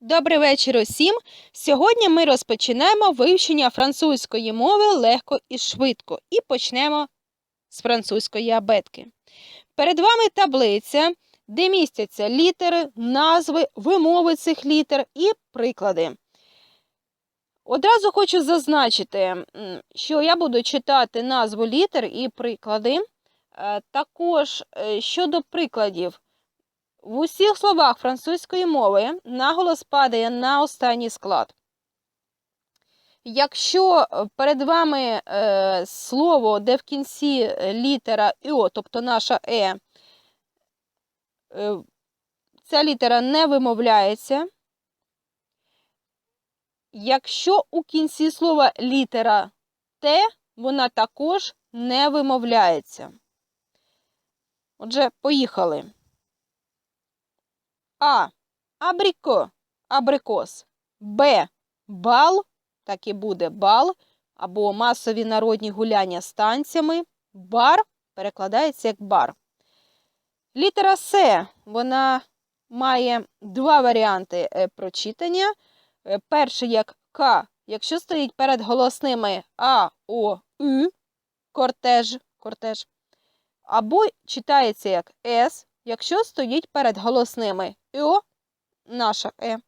Добрий вечір усім. Сьогодні ми розпочинаємо вивчення французької мови легко і швидко. І почнемо з французької абетки. Перед вами таблиця, де містяться літери, назви, вимови цих літер і приклади. Одразу хочу зазначити, що я буду читати назву літер і приклади. Е, Також е, щодо прикладів. В усіх словах французької мови наголос падає на останній склад. Якщо е, перед вами е, слово, де в кінці е, літера О, тобто наша Е, е, ця літера не вимовляється. Якщо у кінці слова літера Т, вона також не вимовляється. Отже, поїхали. А. Абріко. Абрикос. Б. Бал. Так і буде бал. Або масові народні гуляння з танцями. Бар перекладається як бар. Літера С. Вона має два варіанти е, прочитання. Е, Перший як К. Якщо стоїть перед голосними А, О, Ю, кортеж, кортеж. Або читається як С, якщо стоїть перед голосними О, наша Е,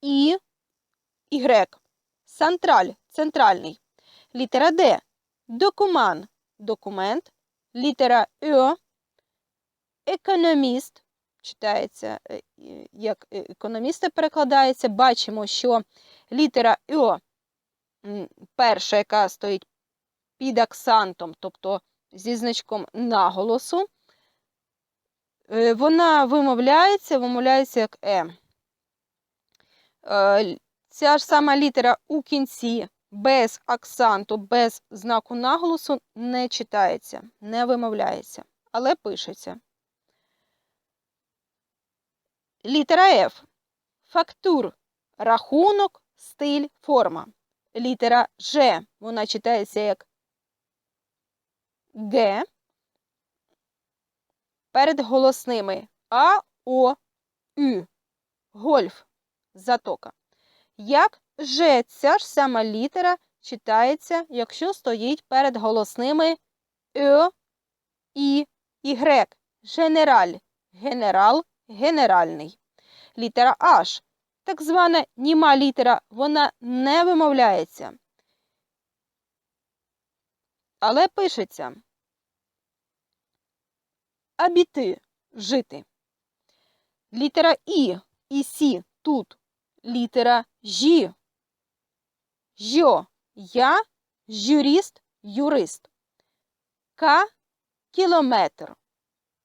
І, Y, Сантраль, центральний. Літера Д, докуман, документ. Літера О, економіст, читається е, е, як е, економісти перекладається. Бачимо, що літера О, перша, яка стоїть під аксантом, тобто зі значком наголосу, Е, Вона вимовляється, вимовляється як Е. Е, Ця ж сама літера у кінці без акценту, без знаку наголосу не читається, не вимовляється, але пишеться. Літера F. Фактур. Рахунок, стиль, форма. Літера Ж. Вона читається як Г перед голосними А, О, Ю. Гольф. Затока. Як Ж ця ж сама літера читається, якщо стоїть перед голосними Е, І, Y. Генераль. Генерал. Генеральний. Літера H. Так звана німа літера, вона не вимовляється. Але пишеться абіти жити. Літера І і Сі тут. Літера Жі. Жьо я жюріст, юрист. К кілометр.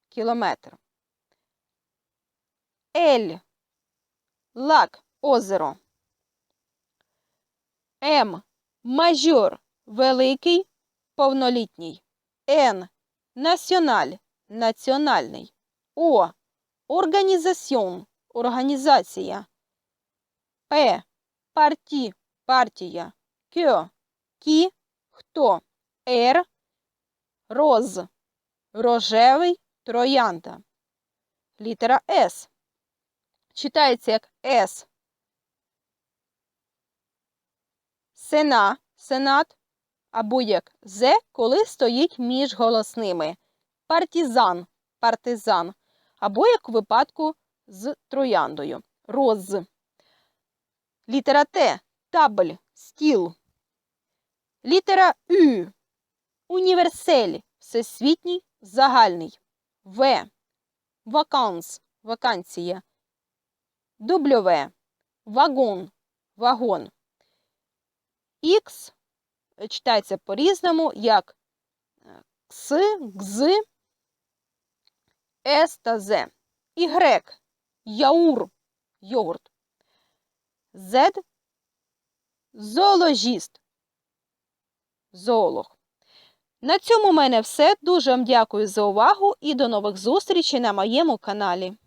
Кілометр. Ель лак озеро. М мажор великий повнолітній. Н національ національний. О. Організаціон. Організація. П. Парті. Партія. Кьо. Кі. Хто. Р. Роз. Рожевий. Троянда. Літера С. Читається як С. Сена. Сенат. Або як З, коли стоїть між голосними партизан, партизан, або як у випадку з трояндою роз. Літера Т табль, стіл. Літера Ю універсель, всесвітній, загальний. В. Ваканс, вакансія. W. Вагон, вагон. Х читається по-різному, як кс, гз, С та З. Y. Яур. Йогурт. З. Зоологіст. Зоолог. На цьому в мене все. Дуже вам дякую за увагу і до нових зустрічей на моєму каналі.